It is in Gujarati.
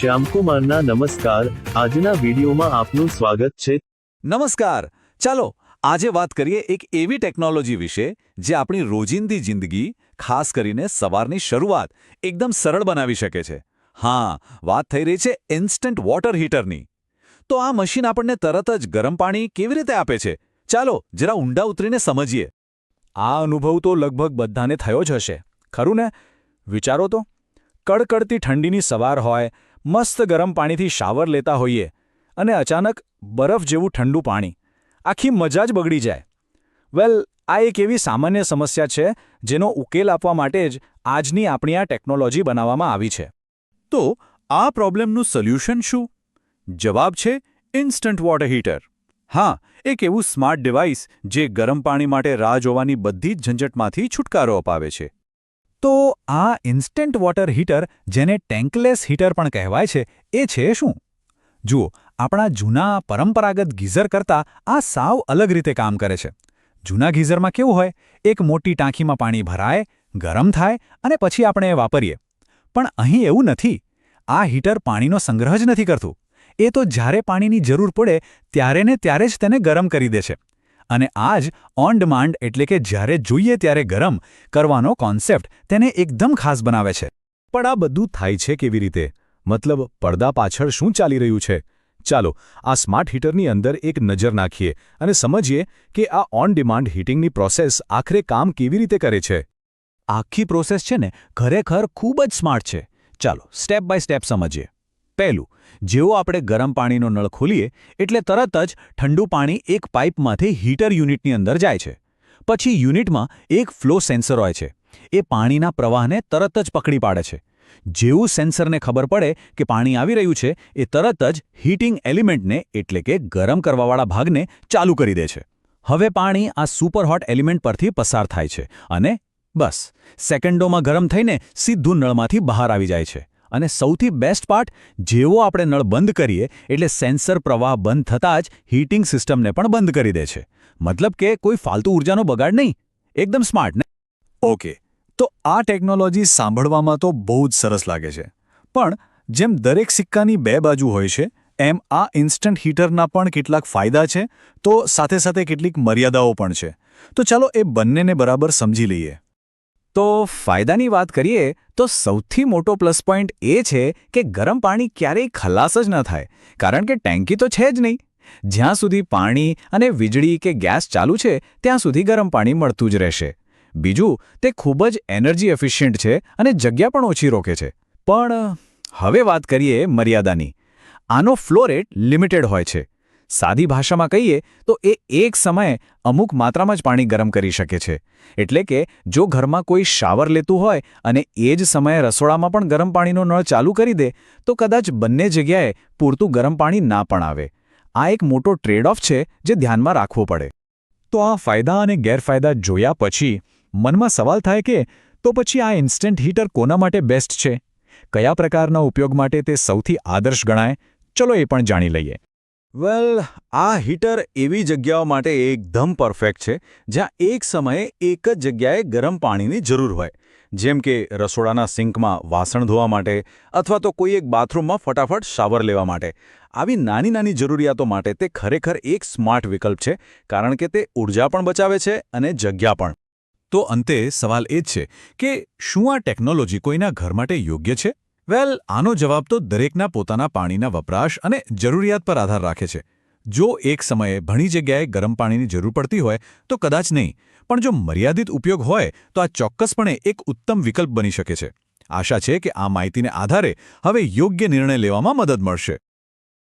શ્યામકુમારના નમસ્કાર. આજના વિડીયોમાં આપનું સ્વાગત છે. નમસ્કાર. ચાલો, આજે વાત કરીએ એક એવી ટેકનોલોજી વિશે, જે આપણી રોજિંદી જિંદગી, ખાસ કરીને સવારની શરૂઆત, એકદમ સરળ બનાવી શકે છે. હા, વાત થઈ રહી છે ઇન્સ્ટન્ટ વોટર હીટરની તો આ મશીન આપણને તરત જ ગરમ પાણી કેવી રીતે આપે છે? ચાલો, જરા ઊંડા ઉતરીને સમજીએ. આ અનુભવ તો લગભગ બધાને થયો જ હશે. ખરું ને? વિચારો તો. કડકડતી ઠંડીની સવાર હોય મસ્ત ગરમ પાણીથી શાવર લેતા હોઈએ અને અચાનક બરફ જેવું ઠંડુ પાણી. આખી મજા જ બગડી જાય. વેલ, આ એક એવી સામાન્ય સમસ્યા છે જેનો ઉકેલ આપવા માટે જ આજની આપણી આ ટેકનોલોજી બનાવવામાં આવી છે. તો આ પ્રોબ્લેમનું સોલ્યુશન શું? જવાબ છે ઇન્સ્ટન્ટ વોટર હીટર. હા, એક એવું સ્માર્ટ ડિવાઇસ જે ગરમ પાણી માટે રાહ જોવાની બધી જ ઝંઝટમાંથી છુટકારો અપાવે છે. તો આ ઇન્સ્ટન્ટ વોટર હીટર, જેને ટેન્કલેસ હીટર પણ કહેવાય છે, એ છે શું? જુઓ, આપણા જૂના પરંપરાગત ગીઝર કરતાં આ સાવ અલગ રીતે કામ કરે છે. જૂના ગીઝરમાં કેવું હોય, એક મોટી ટાંકીમાં પાણી ભરાય, ગરમ થાય અને પછી આપણે એ વાપરીએ. પણ અહીં એવું નથી. આ હીટર પાણીનો સંગ્રહ જ નથી કરતું. એ તો જ્યારે પાણીની જરૂર પડે, ત્યારે ને ત્યારે જ તેને ગરમ કરી દે છે. અને આ જ ઓન ડિમાન્ડ એટલે કે જ્યારે જોઈએ ત્યારે ગરમ કરવાનો કોન્સેપ્ટ તેને એકદમ ખાસ બનાવે છે. પણ આ બધું થાય છે કેવી રીતે? મતલબ પડદા પાછળ શું ચાલી રહ્યું છે? ચાલો, આ સ્માર્ટ હીટરની અંદર એક નજર નાખીએ અને સમજીએ કે આ ઓન ડિમાન્ડ હીટિંગની પ્રોસેસ આખરે કામ કેવી રીતે કરે છે. આખી પ્રોસેસ છે ને, ખરેખર ખૂબ જ સ્માર્ટ છે. ચાલો સ્ટેપ બાય સ્ટેપ સમજીએ. પહેલું, જેવો આપણે ગરમ પાણીનો નળ ખોલીએ, એટલે તરત જ ઠંડુ પાણી એક પાઇપમાંથી હીટર યુનિટની અંદર જાય છે. પછી યુનિટમાં એક ફ્લો સેન્સર હોય છે. એ પાણીના પ્રવાહને તરત જ પકડી પાડે છે. જેવું સેન્સરને ખબર પડે કે પાણી આવી રહ્યું છે, એ તરત જ હીટિંગ એલિમેન્ટને, એટલે કે ગરમ કરવાવાળા ભાગને, ચાલુ કરી દે છે. હવે પાણી આ સુપરહોટ એલિમેન્ટ પરથી પસાર થાય છે અને બસ, સેકન્ડોમાં ગરમ થઈને સીધું નળમાંથી બહાર આવી જાય છે. અને સૌથી બેસ્ટ પાર્ટ જેવો આપણે નળ બંધ કરીએ, એટલે સેન્સર પ્રવાહ બંધ થતાં જ હીટિંગ સિસ્ટમને પણ બંધ કરી દે છે. મતલબ કે કોઈ ફાલતુ ઉર્જાનો બગાડ નહીં. એકદમ સ્માર્ટ ને? ઓકે તો આ ટેકનોલોજી સાંભળવામાં તો બહુ જ સરસ લાગે છે. પણ જેમ દરેક સિક્કાની બે બાજુ હોય છે, એમ આ ઇન્સ્ટન્ટ હીટરના પણ કેટલાક ફાયદા છે, તો સાથે સાથે કેટલીક મર્યાદાઓ પણ છે. તો ચાલો એ બંનેને બરાબર સમજી લઈએ. તો ફાયદાની વાત કરીએ, તો સૌથી મોટો પ્લસ પોઈન્ટ એ છે કે ગરમ પાણી ક્યારેય ખલાસ જ ન થાય, કારણ કે ટેન્કી તો છે જ નહીં. જ્યાં સુધી પાણી અને વીજળી કે ગેસ ચાલુ છે, ત્યાં સુધી ગરમ પાણી મળતું જ રહેશે. બીજું, તે ખૂબ જ એનર્જી એફિશિયન્ટ છે અને જગ્યા પણ ઓછી રોકે છે. પણ હવે વાત કરીએ મર્યાદાની. આનો ફ્લો રેટ લિમિટેડ હોય છે. સાદી ભાષામાં કહીએ તો એ એક સમયે અમુક માત્રામાં જ પાણી ગરમ કરી શકે છે. એટલે કે જો ઘરમાં કોઈ શાવર લેતું હોય અને એ જ સમયે રસોડામાં પણ ગરમ પાણીનો નળ ચાલુ કરી દે, તો કદાચ બંને જગ્યાએ પૂરતું ગરમ પાણી ના પણ આવે. આ એક મોટો ટ્રેડ ઓફ છે જે ધ્યાનમાં રાખવો પડે. તો આ ફાયદા અને ગેરફાયદા જોયા પછી મનમાં સવાલ થાય કે તો પછી આ ઇન્સ્ટન્ટ હીટર કોના માટે બેસ્ટ છે? કયા પ્રકારના ઉપયોગ માટે તે સૌથી આદર્શ ગણાય? ચલો એ પણ જાણી લઈએ. વેલ, આ હીટર એવી જગ્યાઓ માટે એકદમ પરફેક્ટ છે, જ્યાં એક સમયે એક જ જગ્યાએ ગરમ પાણીની જરૂર હોય. જેમ કે રસોડાના સિંકમાં વાસણ ધોવા માટે અથવા તો કોઈ એક બાથરૂમમાં ફટાફટ શાવર લેવા માટે. આવી નાની નાની જરૂરિયાતો માટે તે ખરેખર એક સ્માર્ટ વિકલ્પ છે, કારણ કે તે ઊર્જા પણ બચાવે છે અને જગ્યા પણ. તો અંતે સવાલ એ જ છે કે શું આ ટેકનોલોજી કોઈના ઘર માટે યોગ્ય છે? વેલ, આનો જવાબ તો દરેકના પોતાના પાણીના વપરાશ અને જરૂરિયાત પર આધાર રાખે છે. જો એક સમયે ઘણી જગ્યાએ ગરમ પાણીની જરૂર પડતી હોય, તો કદાચ નહીં. પણ જો મર્યાદિત ઉપયોગ હોય, તો આ ચોક્કસપણે એક ઉત્તમ વિકલ્પ બની શકે છે. આશા છે કે આ માહિતીને આધારે હવે યોગ્ય નિર્ણય લેવામાં મદદ મળશે.